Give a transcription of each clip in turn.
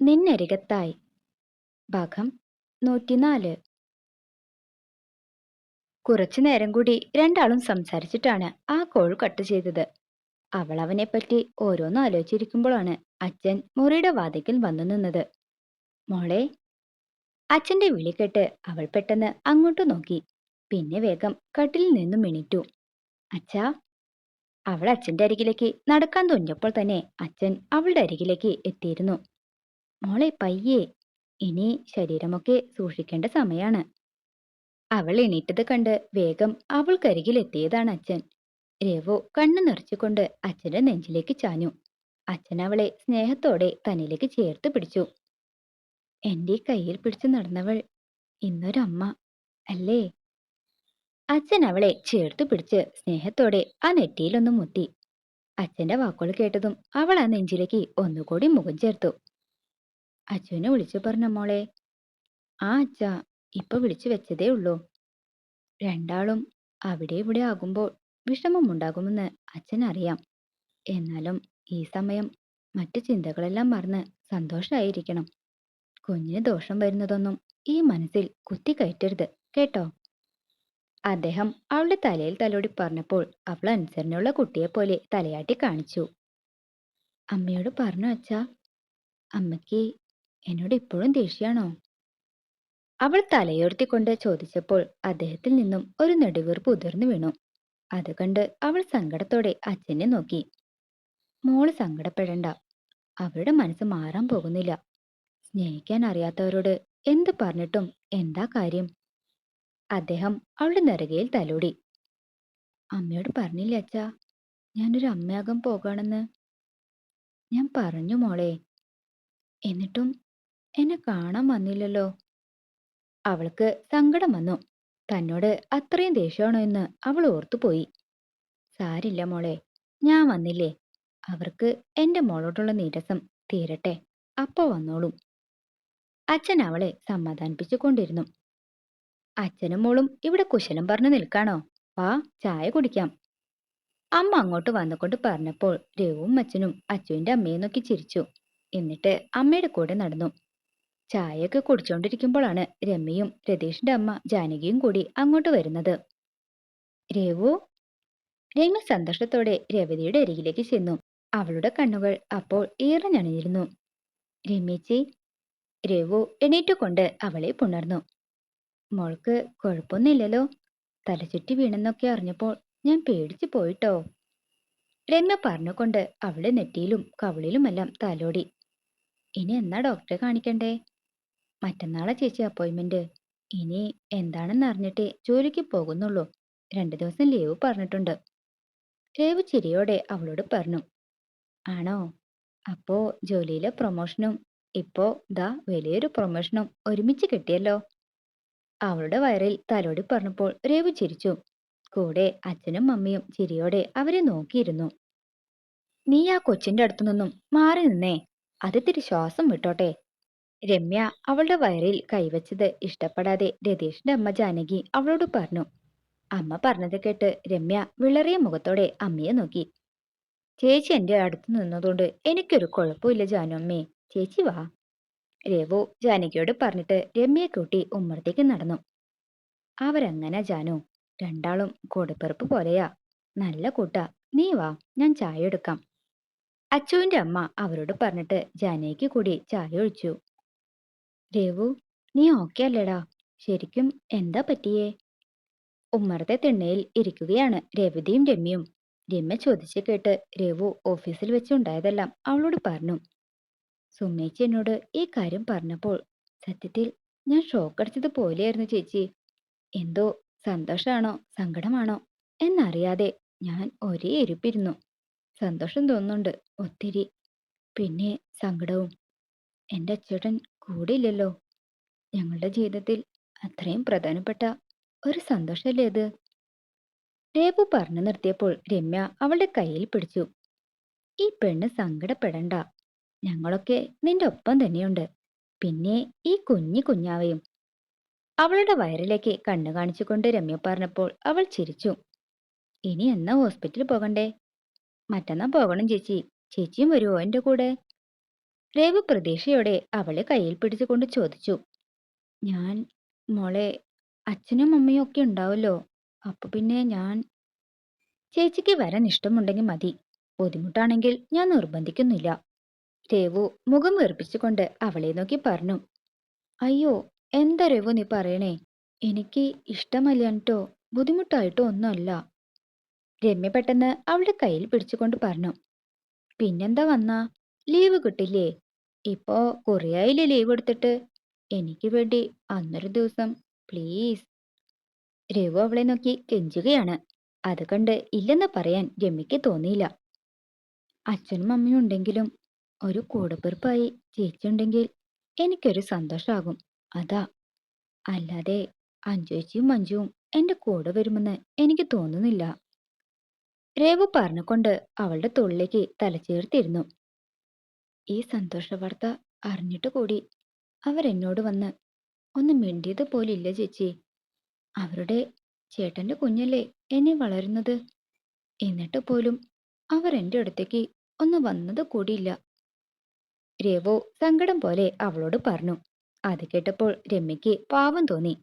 നിന്നരികത്തായി. ഭാഗം നൂറ്റിനാല്. കുറച്ചു നേരം കൂടി രണ്ടാളും സംസാരിച്ചിട്ടാണ് ആ കോൾ കട്ട് ചെയ്തത്. അവൾ അവനെപ്പറ്റി ഓരോന്ന് ആലോചിച്ചിരിക്കുമ്പോഴാണ് അച്ഛൻ മുറിയുടെ വാതിക്കൽ വന്നു നിന്നത്. മോളെ അച്ഛന്റെ വിളി കേട്ട് അവൾ പെട്ടെന്ന് അങ്ങോട്ട് നോക്കി. പിന്നെ വേഗം കട്ടിലിൽ നിന്നും എണീറ്റു. അച്ഛാ അവൾ അച്ഛന്റെ അരികിലേക്ക് നടക്കാൻ തുനിഞ്ഞപ്പോൾ തന്നെ അച്ഛൻ അവളുടെ അരികിലേക്ക് എത്തിയിരുന്നു. മോളെ പയ്യേ ഇനി ശരീരമൊക്കെ സൂക്ഷിക്കേണ്ട സമയാണ്. അവൾ എണീറ്റത് കണ്ട് വേഗം അവൾക്കരികിൽ എത്തിയതാണ് അച്ഛൻ. രവു കണ്ണു നിറച്ചുകൊണ്ട് അച്ഛന്റെ നെഞ്ചിലേക്ക് ചാഞ്ഞു. അച്ഛൻ അവളെ സ്നേഹത്തോടെ തന്നിലേക്ക് ചേർത്ത് പിടിച്ചു. എന്റെ കയ്യിൽ പിടിച്ചു നടന്നവൾ ഇന്നൊരമ്മ അല്ലേ? അച്ഛൻ അവളെ ചേർത്ത് പിടിച്ച് സ്നേഹത്തോടെ ആ നെറ്റിയിലൊന്ന് മുത്തി. അച്ഛന്റെ വാക്കുകൾ കേട്ടതും അവൾ ആ നെഞ്ചിലേക്ക് ഒന്നുകൂടി മുഖം ചേർത്തു. അച്ഛനെ വിളിച്ചു പറഞ്ഞ മോളെ ആ അച്ഛ ഇപ്പൊ വിളിച്ചു വെച്ചതേ ഉള്ളൂ. രണ്ടാളും അവിടെ ഇവിടെ ആകുമ്പോൾ വിഷമമുണ്ടാകുമെന്ന് അച്ഛൻ അറിയാം. എന്നാലും ഈ സമയം മറ്റു ചിന്തകളെല്ലാം മറന്ന് സന്തോഷമായിരിക്കണം കുഞ്ഞിന് ദോഷം വരുന്നതൊന്നും ഈ മനസ്സിൽ കുത്തി കയറ്റരുത് കേട്ടോ? അദ്ദേഹം അവളുടെ തലയിൽ തലോടി പറഞ്ഞപ്പോൾ അവൾ അനുസരണയുള്ള കുട്ടിയെപ്പോലെ തലയാട്ടി കാണിച്ചു. അമ്മയോട് പറഞ്ഞു അച്ഛാ അമ്മയ്ക്ക് എന്നോട് ഇപ്പോഴും ദേഷ്യാണോ അവൾ തലയുയർത്തിക്കൊണ്ട് ചോദിച്ചപ്പോൾ അദ്ദേഹത്തിൽ നിന്നും ഒരു നെടുവീർപ്പ് ഉതിർന്നു വീണു. അത് കണ്ട് അവൾ സങ്കടത്തോടെ അച്ഛനെ നോക്കി. മോൾ സങ്കടപ്പെടണ്ട. അവരുടെ മനസ്സ് മാറാൻ പോകുന്നില്ല. സ്നേഹിക്കാൻ അറിയാത്തവരോട് എന്ത് പറഞ്ഞിട്ടും എന്താ കാര്യം? അദ്ദേഹം അവളുടെ നെറുകയിൽ തലോടി. അമ്മയോട് പറഞ്ഞില്ല അച്ഛാ ഞാനൊരു അമ്മയാകാൻ പോകാണെന്ന്? ഞാൻ പറഞ്ഞു മോളെ. എന്നിട്ടും എന്നെ കാണാൻ വന്നില്ലല്ലോ. അവൾക്ക് സങ്കടം വന്നു. തന്നോട് അത്രയും ദേഷ്യമാണോ എന്ന് അവൾ ഓർത്തുപോയി സാരില്ല മോളെ ഞാൻ വന്നില്ലേ. അവർക്ക് എന്റെ മോളോടുള്ള നീരസം തീരട്ടെ. അപ്പ വന്നോളും. അച്ഛൻ അവളെ സമാധാനിപ്പിച്ചു കൊണ്ടിരുന്നു. അച്ഛനും മോളും ഇവിടെ കുശലം പറഞ്ഞു നിൽക്കാണോ? വാ ചായ കുടിക്കാം. അമ്മ അങ്ങോട്ട് വന്നുകൊണ്ട് പറഞ്ഞപ്പോൾ രവും അച്ഛനും അച്ചുവിന്റെ അമ്മയെ നോക്കി ചിരിച്ചു. എന്നിട്ട് അമ്മയുടെ കൂടെ നടന്നു. ചായയൊക്കെ കുടിച്ചോണ്ടിരിക്കുമ്പോഴാണ് രമ്യയും രതീഷിന്റെ അമ്മ ജാനകിയും കൂടി അങ്ങോട്ട് വരുന്നത്. രവു രമ്യ സന്തോഷത്തോടെ രവതിയുടെ അരികിലേക്ക് ചെന്നു. അവളുടെ കണ്ണുകൾ അപ്പോൾ ഈറഞ്ഞണിഞ്ഞിരുന്നു രമ്യച്ചി രവു എണീറ്റുകൊണ്ട് അവളെ പുണർന്നു. മോൾക്ക് കുഴപ്പമൊന്നുമില്ലല്ലോ. തലചുറ്റി വീണെന്നൊക്കെ അറിഞ്ഞപ്പോൾ ഞാൻ പേടിച്ചു പോയിട്ടോ? രമ്യ പറഞ്ഞുകൊണ്ട് അവളുടെ നെറ്റിയിലും കവിളിലുമെല്ലാം തലോടി. ഇനി എന്നാ ഡോക്ടറെ കാണിക്കണ്ടേ? മറ്റന്നാളെ ചേച്ചി അപ്പോയിന്റ്മെന്റ് ഇനി എന്താണെന്ന് അറിഞ്ഞിട്ടേ ജോലിക്ക് പോകുന്നുള്ളൂ. രണ്ടു ദിവസം ലീവ് പറഞ്ഞിട്ടുണ്ട്. രേവു ചിരിയോടെ അവളോട് പറഞ്ഞു ആണോ? അപ്പോ ജോലിയിലെ പ്രൊമോഷനും ഇപ്പോ ദാ വലിയൊരു പ്രൊമോഷനും ഒരുമിച്ച് കിട്ടിയല്ലോ. അവളുടെ വയറിൽ തലോടി പറഞ്ഞപ്പോൾ രേവു ചിരിച്ചു. കൂടെ അച്ഛനും അമ്മയും ചിരിയോടെ അവരെ നോക്കിയിരുന്നു. നീ ആ കൊച്ചിന്റെ അടുത്തു നിന്നും മാറി നിന്നേ. അതിത്തിരി ശ്വാസം വിട്ടോട്ടെ. രമ്യ അവളുടെ വയറിൽ കൈവച്ചത് ഇഷ്ടപ്പെടാതെ രതീഷിന്റെ അമ്മ ജാനകി അവളോട് പറഞ്ഞു. അമ്മ പറഞ്ഞത് കേട്ട് രമ്യ വിളറിയ മുഖത്തോടെ അമ്മയെ നോക്കി. ചേച്ചി എന്റെ അടുത്ത് നിന്നതുകൊണ്ട് എനിക്കൊരു കുഴപ്പമില്ല ജാനുമ്മേ ചേച്ചി വാ. രവു ജാനകിയോട് പറഞ്ഞിട്ട് രമ്യയെ കൂട്ടി ഉമ്മറത്തേക്ക് നടന്നു. അവരങ്ങനെ ജാനു? രണ്ടാളും കൊടുപ്പെറുപ്പ് പോലെയാ. നല്ല കൂട്ടാ. നീ വാ ഞാൻ ചായ എടുക്കാം. അച്ചുവിന്റെ അമ്മ അവരോട് പറഞ്ഞിട്ട് ജാനകിക്ക് കൂടി ചായ ഒഴിച്ചു. രവു നീ ഓക്കെ അല്ലേടാ? ശരിക്കും എന്താ പറ്റിയേ? ഉമ്മറത്തെ തിണ്ണയിൽ ഇരിക്കുകയാണ് രേവതിയും രമ്യയും. രമ്യ ചോദിച്ചു കേട്ട് രേവു ഓഫീസിൽ വെച്ചുണ്ടായതെല്ലാം അവളോട് പറഞ്ഞു. സുമേച്ചി എന്നോട് ഈ കാര്യം പറഞ്ഞപ്പോൾ സത്യത്തിൽ ഞാൻ ഷോക്ക് അടിച്ചത് പോലെയായിരുന്നു ചേച്ചി. എന്തോ സന്തോഷമാണോ സങ്കടമാണോ എന്നറിയാതെ ഞാൻ ഒരേ എരിപ്പിരുന്നു. സന്തോഷം തോന്നുന്നുണ്ട് ഒത്തിരി. പിന്നെ സങ്കടവും. എന്റെ അച്ചേട്ടൻ കൂടെയില്ലല്ലോ ഞങ്ങളുടെ ജീവിതത്തിൽ അത്രയും പ്രധാനപ്പെട്ട ഒരു സന്തോഷല്ലേ അത്? രേപു പറഞ്ഞു നിർത്തിയപ്പോൾ രമ്യ അവളുടെ കയ്യിൽ പിടിച്ചു. ഈ പെണ്ണ് സങ്കടപ്പെടണ്ട. ഞങ്ങളൊക്കെ നിന്റെ ഒപ്പം തന്നെയുണ്ട്. പിന്നെ ഈ കുഞ്ഞു കുഞ്ഞാവയും. അവളുടെ വയറിലേക്ക് കണ്ണു കാണിച്ചുകൊണ്ട് രമ്യ പറഞ്ഞപ്പോൾ അവൾ ചിരിച്ചു. ഇനി എന്നാ ഹോസ്പിറ്റലിൽ പോകണ്ടേ? മറ്റന്നാ പോകണം ചേച്ചി. ചേച്ചിയും വരുമോ എന്റെ കൂടെ? രേവു പ്രതീക്ഷയോടെ അവളെ കയ്യിൽ പിടിച്ചുകൊണ്ട് ചോദിച്ചു. ഞാൻ മോളെ അച്ഛനും അമ്മയും ഒക്കെ ഉണ്ടാവല്ലോ. അപ്പൊ പിന്നെ ഞാൻ ചേച്ചിക്ക് വരാൻ ഇഷ്ടമുണ്ടെങ്കിൽ മതി. ബുദ്ധിമുട്ടാണെങ്കിൽ ഞാൻ നിർബന്ധിക്കുന്നില്ല രേവു മുഖം വീർപ്പിച്ചുകൊണ്ട് അവളെ നോക്കി പറഞ്ഞു. അയ്യോ എന്താ രേവു നീ പറയണേ? എനിക്ക് ഇഷ്ടമല്ലാഞ്ഞിട്ടോ ബുദ്ധിമുട്ടായിട്ടോ ഒന്നുമല്ല രമ്യ പെട്ടെന്ന് അവളുടെ കയ്യിൽ പിടിച്ചുകൊണ്ട് പറഞ്ഞു. പിന്നെന്താ വന്നാ? ലീവ് കിട്ടില്ലേ? ഇപ്പോ കുറേയായില്ലേ ലീവ് എടുത്തിട്ട് എനിക്ക് വേണ്ടി അന്നൊരു ദിവസം പ്ലീസ് രഘു അവളെ നോക്കി കെഞ്ചുകയാണ്. അത് കണ്ട് ഇല്ലെന്ന് പറയാൻ രമ്യക്ക് തോന്നിയില്ല. അച്ഛനും അമ്മയും ഉണ്ടെങ്കിലും ഒരു കൂടപ്പിറപ്പായി ചേച്ചിയുണ്ടെങ്കിൽ എനിക്കൊരു സന്തോഷമാകും അതാ. അല്ലാതെ അഞ്ജുച്ചിയും മഞ്ജുവും എന്റെ കൂടെ വരുമെന്ന് എനിക്ക് തോന്നുന്നില്ല. രേവു പറഞ്ഞുകൊണ്ട് അവളുടെ തൊള്ളിലേക്ക് തലചേർത്തിരുന്നു ഈ സന്തോഷ വാർത്ത അറിഞ്ഞിട്ട് കൂടി. അവരെന്നോട് വന്ന് ഒന്ന് മിണ്ടിയത് പോലില്ല ചേച്ചി. അവരുടെ ചേട്ടന്റെ കുഞ്ഞല്ലേ എന്നെ വളരുന്നത്? എന്നിട്ട് പോലും അവർ എന്റെ അടുത്തേക്ക് ഒന്ന് വന്നത് കൂടിയില്ല. രേവോ സങ്കടം പോലെ അവളോട് പറഞ്ഞു. അത് കേട്ടപ്പോൾ രമ്യയ്ക്ക് പാവം തോന്നി.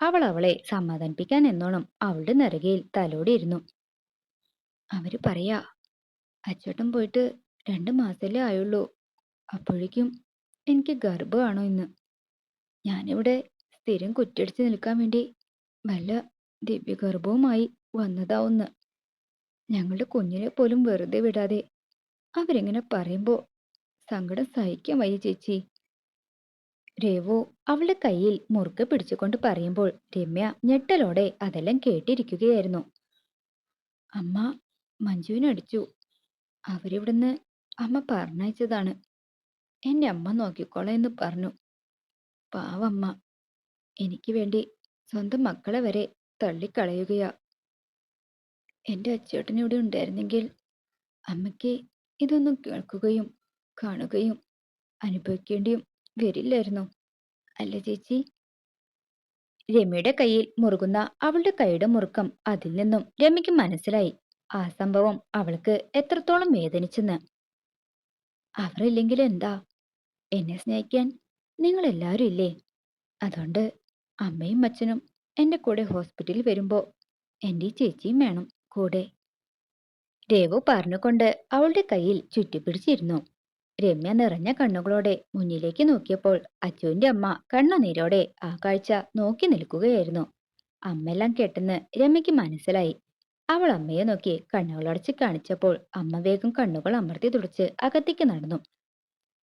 അവൾ അവളെ സമാധാനിപ്പിക്കാൻ എന്നോണം അവളുടെ നിറകയിൽ തലോടിയിരുന്നു. അവർ പറയാ അച്ചോട്ടൻ പോയിട്ട് രണ്ട് മാസല്ലേ ആയുള്ളൂ. അപ്പോഴേക്കും എനിക്ക് ഗർഭമാണോ ഇന്ന് ഞാനിവിടെ സ്ഥിരം കുറ്റിയടിച്ച് നിൽക്കാൻ വേണ്ടി വല്ല ദിവ്യഗർഭവുമായി വന്നതാവുന്ന്. ഞങ്ങളുടെ കുഞ്ഞിനെ പോലും വെറുതെ വിടാതെ അവരിങ്ങനെ പറയുമ്പോ സങ്കടം സഹിക്കാൻ വയ്യ ചേച്ചി. രേവു അവളുടെ കയ്യിൽ മുറുക്കെ പിടിച്ചുകൊണ്ട് പറയുമ്പോൾ രമ്യ ഞെട്ടലോടെ അതെല്ലാം കേട്ടിരിക്കുകയായിരുന്നു. അമ്മ മഞ്ജുവിനെ അടിച്ചു. അവരിവിടുന്ന് അമ്മ പറഞ്ഞയച്ചതാണ്. എന്റെ അമ്മ നോക്കിക്കോളാം എന്ന് പറഞ്ഞു. പാവമ്മ എനിക്ക് വേണ്ടി സ്വന്തം മക്കളെ വരെ തള്ളിക്കളയുകയാ. എന്റെ അച്ചേട്ടൻ ഇവിടെ ഉണ്ടായിരുന്നെങ്കിൽ അമ്മയ്ക്ക് ഇതൊന്നും കേൾക്കുകയും കാണുകയും അനുഭവിക്കേണ്ടിയും വരില്ലായിരുന്നു. അല്ല ചേച്ചി രമിയുടെ കയ്യിൽ മുറുകുന്ന അവളുടെ കൈയുടെ മുറുക്കം അതിൽ നിന്നും രമ്യക്ക് മനസ്സിലായി. ആ സംഭവം അവൾക്ക് എത്രത്തോളം വേദനിച്ചെന്ന്. അവരില്ലെങ്കിൽ എന്താ? എന്നെ സ്നേഹിക്കാൻ നിങ്ങൾ എല്ലാവരും ഇല്ലേ? അതുകൊണ്ട് അമ്മയും അച്ഛനും എന്റെ കൂടെ ഹോസ്പിറ്റലിൽ വരുമ്പോൾ എന്റെ ചേച്ചിയും വേണം കൂടെ. രേവു പറഞ്ഞുകൊണ്ട് അവളുടെ കയ്യിൽ ചുറ്റിപ്പിടിച്ചിരുന്നു രമ്യ നിറഞ്ഞ കണ്ണുകളോടെ മുന്നിലേക്ക് നോക്കിയപ്പോൾ അച്ചുവിന്റെ അമ്മ കണ്ണുനീരോടെ ആ കാഴ്ച നോക്കി നിൽക്കുകയായിരുന്നു. അമ്മയെല്ലാം കേട്ടെന്ന് രമ്യക്ക് മനസ്സിലായി. അവൾ അമ്മയെ നോക്കി കണ്ണുകളടച്ച് കാണിച്ചപ്പോൾ അമ്മ വേഗം കണ്ണുകൾ അമർത്തി തുടച്ച് അകത്തേക്ക് നടന്നു.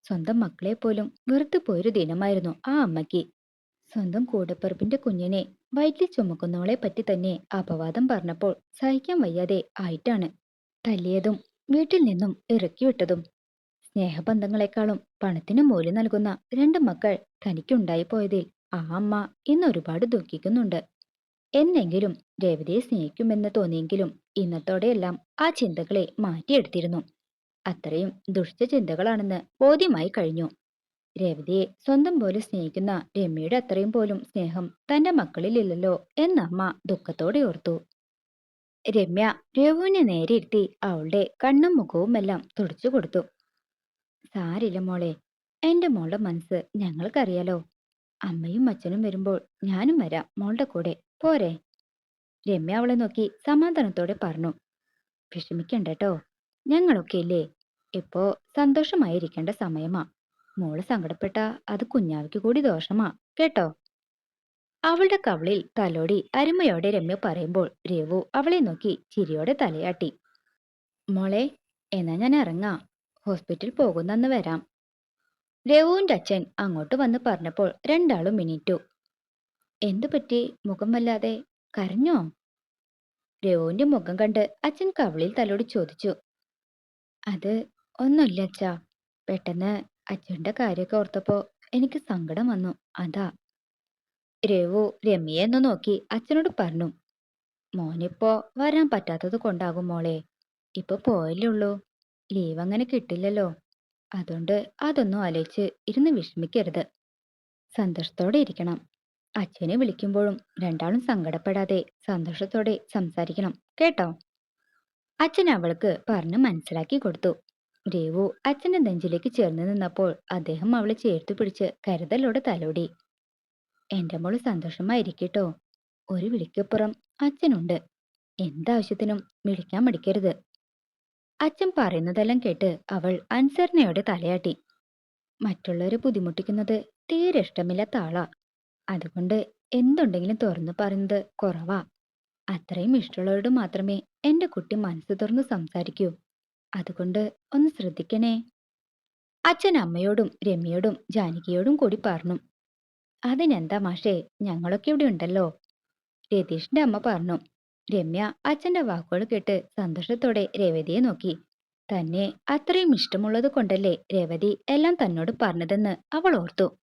സ്വന്തം മക്കളെ പോലും വെറുത്തു പോയൊരു ദിനമായിരുന്നു ആ അമ്മയ്ക്ക്. സ്വന്തം കൂടപ്പറപ്പിന്റെ കുഞ്ഞിനെ വയറ്റിൽ ചുമക്കുന്നവളെ പറ്റി തന്നെ അപവാദം പറഞ്ഞപ്പോൾ സഹിക്കാൻ വയ്യാതെ ആയിട്ടാണ്. തല്ലിയതും വീട്ടിൽ നിന്നും ഇറക്കിവിട്ടതും. സ്നേഹബന്ധങ്ങളെക്കാളും പണത്തിന് മൂല്യം നൽകുന്ന രണ്ട് മക്കൾ തനിക്കുണ്ടായി പോയതിൽ ആ അമ്മ ഇന്ന് ഒരുപാട് ദുഃഖിക്കുന്നുണ്ട്. എന്നെങ്കിലും രേവതിയെ സ്നേഹിക്കുമെന്ന് തോന്നിയെങ്കിലും ഇന്നത്തോടെയെല്ലാം ആ ചിന്തകളെ മാറ്റിയെടുത്തിരുന്നു. അത്രയും ദുഷ്ടചിന്തകളാണെന്ന് ബോധ്യമായി കഴിഞ്ഞു. രേവതിയെ സ്വന്തം പോലെ സ്നേഹിക്കുന്ന രമ്യയുടെ അത്രയും പോലും സ്നേഹം തന്റെ മക്കളിലില്ലല്ലോ എന്നമ്മ ദുഃഖത്തോടെ ഓർത്തു. രമ്യ രഘുവിനെ നേരെ അവളുടെ കണ്ണും മുഖവും എല്ലാം തുടച്ചു കൊടുത്തു. സാരില്ല മോളെ എന്റെ മോളുടെ മനസ്സ് ഞങ്ങൾക്കറിയാലോ. അമ്മയും അച്ഛനും വരുമ്പോൾ ഞാനും വരാം മോളുടെ കൂടെ. പോരെ. രമ്യ അവളെ നോക്കി സമാധാനത്തോടെ പറഞ്ഞു. വിഷമിക്കണ്ടട്ടോ ഞങ്ങളൊക്കെ ഇല്ലേ? ഇപ്പോ സന്തോഷമായിരിക്കേണ്ട സമയമാ. മോൾ സങ്കടപ്പെട്ട അത് കുഞ്ഞാവിക്ക് കൂടി ദോഷമാ. കേട്ടോ? അവളുടെ കവളിൽ തലോടി അരുമയോടെ രമ്യ പറയുമ്പോൾ രവു അവളെ നോക്കി ചിരിയോടെ തലയാട്ടി. മോളെ എന്നാ ഞാൻ ഇറങ്ങാം. ഹോസ്പിറ്റൽ പോകുന്നന്ന് വരാം. രഘുവിന്റെ അച്ഛൻ അങ്ങോട്ട് വന്ന് പറഞ്ഞപ്പോൾ രണ്ടാളും മിനിറ്റു. എന്തു പറ്റി? മുഖം വല്ലാതെ കരഞ്ഞോ? രഘുവിന്റെ മുഖം കണ്ട് അച്ഛൻ കവളിൽ തലോടി ചോദിച്ചു. അത് ഒന്നുമില്ല അച്ഛാ പെട്ടെന്ന് അച്ഛന്റെ കാര്യമൊക്കെ ഓർത്തപ്പോ എനിക്ക് സങ്കടം വന്നു. അതാ. രഘു രമ്യയെ ഒന്ന് നോക്കി അച്ഛനോട് പറഞ്ഞു. മോനിപ്പോ വരാൻ പറ്റാത്തത് കൊണ്ടാകും മോളെ. ഇപ്പൊ പോയല്ലേ ഉള്ളൂ. ലീവ് അങ്ങനെ കിട്ടില്ലല്ലോ. അതുകൊണ്ട് അതൊന്നും ആലോചിച്ച് ഇരുന്ന് വിഷമിക്കരുത്. സന്തോഷത്തോടെ ഇരിക്കണം. അച്ഛനെ വിളിക്കുമ്പോഴും രണ്ടാളും സങ്കടപ്പെടാതെ സന്തോഷത്തോടെ സംസാരിക്കണം. കേട്ടോ? അച്ഛൻ അവൾക്ക് പറഞ്ഞ് മനസ്സിലാക്കി കൊടുത്തു. രേവു അച്ഛന്റെ നെഞ്ചിലേക്ക് ചേർന്ന് നിന്നപ്പോൾ അദ്ദേഹം അവളെ ചേർത്തു പിടിച്ച് കരുതലോടെ തലോടി. എന്റെ മോൾ സന്തോഷമായിരിക്കട്ടോ. ഒരു വിളിക്കപ്പുറം അച്ഛനുണ്ട്. എന്താവശ്യത്തിനും വിളിക്കാൻ മടിക്കരുത്. അച്ഛൻ പറയുന്നതെല്ലാം കേട്ട് അവൾ അനുസരണയോടെ തലയാട്ടി. മറ്റുള്ളവരെ ബുദ്ധിമുട്ടിക്കുന്നത് തീരെ ഇഷ്ടമില്ലാത്ത ആളാ. അതുകൊണ്ട് എന്തുണ്ടെങ്കിലും തുറന്നു പറയുന്നത് കുറവാ. അത്രയും ഇഷ്ടമുള്ളവരോട് മാത്രമേ എന്റെ കുട്ടി മനസ്സ് തുറന്ന് സംസാരിക്കൂ. അതുകൊണ്ട് ഒന്ന് ശ്രദ്ധിക്കണേ. അച്ഛൻ അമ്മയോടും രമ്യയോടും ജാനകിയോടും കൂടി പറഞ്ഞു. അതിനെന്താ മാഷേ ഞങ്ങളൊക്കെ ഇവിടെ ഉണ്ടല്ലോ. രതീഷിന്റെ അമ്മ പറഞ്ഞു. രമ്യ അച്ഛന്റെ വാക്കുകൾ കേട്ട് സന്തോഷത്തോടെ രേവതിയെ നോക്കി. തന്നെ അത്രയും ഇഷ്ടമുള്ളത് കൊണ്ടല്ലേ രേവതി എല്ലാം തന്നോട് പറഞ്ഞതെന്ന് അവൾ ഓർത്തു.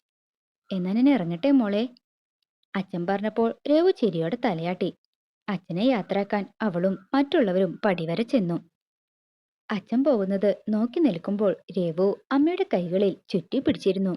എന്നാ ഞാൻ ഇറങ്ങട്ടെ മോളെ. അച്ഛൻ പറഞ്ഞപ്പോൾ രേവു ചിരിയോടെ തലയാട്ടി. അച്ഛനെ യാത്രയാക്കാൻ അവളും മറ്റുള്ളവരും പടിവരെ ചെന്നു. അച്ഛൻ പോകുന്നത് നോക്കി നിൽക്കുമ്പോൾ രേവു അമ്മയുടെ കൈകളിൽ ചുറ്റി പിടിച്ചിരുന്നു.